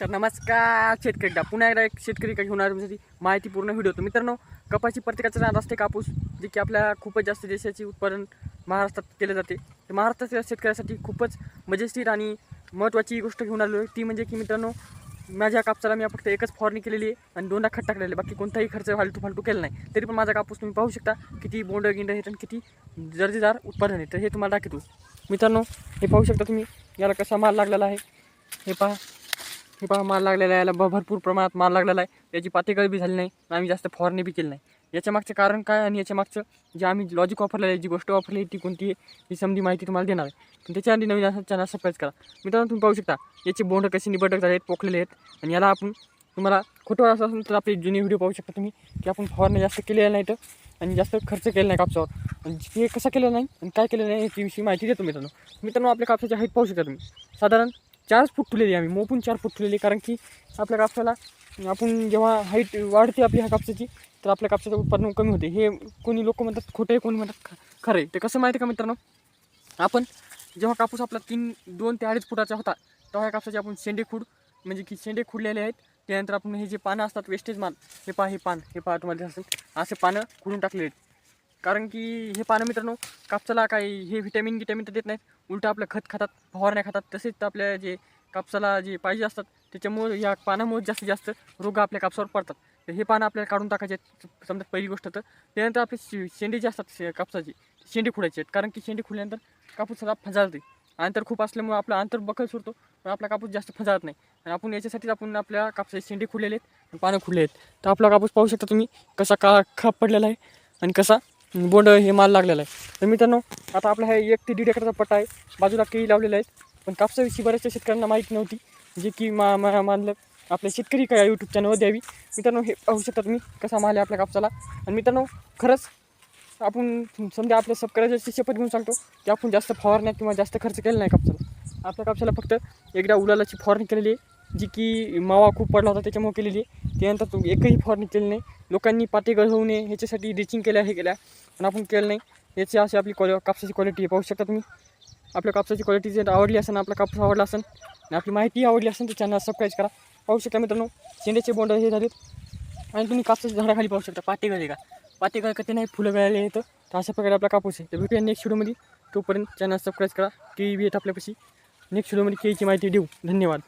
तर नमस्कार शेतकरीकडा पुन्हा एकदा एक शेतकरी का घेऊन आलो तुमच्यासाठी माहितीपूर्ण व्हिडिओ. होतो मित्रांनो कपाशी प्रत्येकाचं नाव असते कापूस जे की आपल्या खूपच जास्त देशाचे उत्पादन महाराष्ट्रात केले जाते. तर महाराष्ट्राच्या शेतकऱ्यासाठी खूपच मजेशीर आणि महत्त्वाची गोष्ट घेऊन आलो आहे ती म्हणजे की मित्रांनो माझ्या कापसाला मी फक्त एकच फवारणी केलेली आहे आणि दोनदा खट टाकलेले बाकी कोणताही खर्च फालतू फालतू केला नाही. तरी पण माझा कापूस तुम्ही पाहू शकता किती बोंड गिंड आहेत आणि किती दर्जेदार उत्पादन आहे. तर हे तुम्हाला दाखवतो. मित्रांनो हे पाहू शकता तुम्ही याला कसा माल लागलेला आहे. हे पहा. हे पहा माल लागलेला आहे. याला भरपूर प्रमाणात माल लागलेला आहे. त्याची पातेगळ बी झाली नाही आम्ही जास्त फवारणी बी केली नाही. याच्या मागचं कारण काय आणि याच्या मागचं जे आम्ही लॉजिक वापरलेलं आहे जी गोष्ट वापरली ती कोणती आहे ही समधी माहिती तुम्हाला देणार आहे. पण त्याच्या आधी नवीन चॅनल सबस्क्राईब करा. मित्रांनो तुम्ही पाहू शकता याचे बोंड कसे निबटक झाले आहेत पोकलेले आहेत. आणि याला आपण तुम्हाला खोटं असं असेल तर आपले जुने व्हिडिओ पाहू शकता तुम्ही की आपण फवारणी जास्त केलेलं नाही तर आणि जास्त खर्च केला नाही कापसावर. आणि ते कसं केलं नाही आणि काय केलं नाही याच्याविषयी माहिती देतो मित्रांनो. मित्रांनो आपल्या कापसाची हाईट पाहू शकता तुम्ही. साधारण चारच फूट ठेवलेली आम्ही. मोपून चार फूट ठेवलेली कारण की आपल्या कापसाला आपण जेव्हा हाईट वाढते आपली ह्या कापसाची तर आपल्या कापसाचं उत्पादन कमी होते. हे कोणी लोक म्हणतात खोटं आहे कोणी म्हणतात ख- खरं आहे. ते कसं माहिती का मित्रांनो? आपण जेव्हा कापूस आपला तीन दोन ते अडीच फुटाचा होता तेव्हा या कापसाचे आपण शेंडे खूड म्हणजे की शेंडे खुडलेले आहेत. त्यानंतर आपण हे जे पानं असतात वेस्टेज माल हे पहा हे पान हे पा तुम्हाला असेल. असे पानं खुडून टाकले आहेत. कारण की हे पानं मित्रांनो कापसाला काही हे व्हिटॅमिन गिटॅमिन तर देत नाहीत. उलटं आपलं खत खातात फवारण्या खातात. तसेच आपल्या जे कापसाला जे पाहिजे असतात त्याच्यामुळे या पानामुळे जास्तीत जास्त रोग आपल्या कापसावर पडतात. तर हे पानं आपल्याला काढून टाकायचे आहेत. समजा पहिली गोष्ट तर त्यानंतर आपले शे- शेंडे जे असतात शे- कापसाची शेंडी शेंडे आहेत. कारण की शेंडे खुडल्यानंतर कापूस सदा फजाळते अंतर खूप असल्यामुळे आपलं अंतर बखल सुरतो पण आपला कापूस जास्त फजाळत नाही. आणि आपण याच्यासाठीच आपण आपल्या कापसाचे शेंडे खुडलेले आहेत आणि पानं खुडले आहेत. तर आपला कापूस पाहू शकता तुम्ही कसा का खप पडलेला आहे आणि कसा बोंड हे माल लागलेला आहे. तर मित्रांनो आता आपला हा एक ते दीड एकरचा पट्टा आहे. बाजूला केळी लावलेला आहेत. पण कापसाविषयी बऱ्याचशा शेतकऱ्यांना माहीत नव्हती जे की मा मा मानलं आपल्या शेतकरी काय यूट्यूब चॅनलवर द्यावी. मित्रांनो हे पाहू शकतात मी कसा माल आहे आपल्या कापसाला. आणि मित्रांनो खरंच आपण समजा आपल्या सबकऱ्याची शपथ घेऊन सांगतो की आपण जास्त फवारण्या किंवा जास्त खर्च केला नाही कापसाला. आपल्या कापसाला फक्त एकदा उलालाची फवारणी केलेली आहे. जी की मावा खूप पडला होता त्याच्यामुळे केलेली त्यानंतर तू एकही फवारणी केली नाही. लोकांनी पाते गळवू नये ह्याच्यासाठी रिचिंग केल्या हे केल्या. पण आपण केलं नाही. याची अशी आपली क्वालि कापसाची क्वालिटी आहे. पाहू शकता तुम्ही. आपल्या कापसाची क्वालिटी जर आवडली असेल आपला कापूस आवडला असेल आणि आपली माहिती आवडली असेल तर चॅनल सबस्क्राईब करा. पाहू शकता मित्रांनो शेंड्याचे बोंड हे झालेत. आणि तुम्ही कापसाच्या झाडाखाली पाहू शकता पाते गळे का? पाते गळ का नाही फुलं गळायला येतं. तर अशा प्रकारे आपला कापूस आहे. तर भेटूया नेक्स्ट व्हिडिओमध्ये तोपर्यंत चॅनल सबस्क्राईब करा. केळी बी येत आपल्यापाशी. नेक्स्ट व्हिडिओमध्ये केळीची माहिती देऊ. धन्यवाद.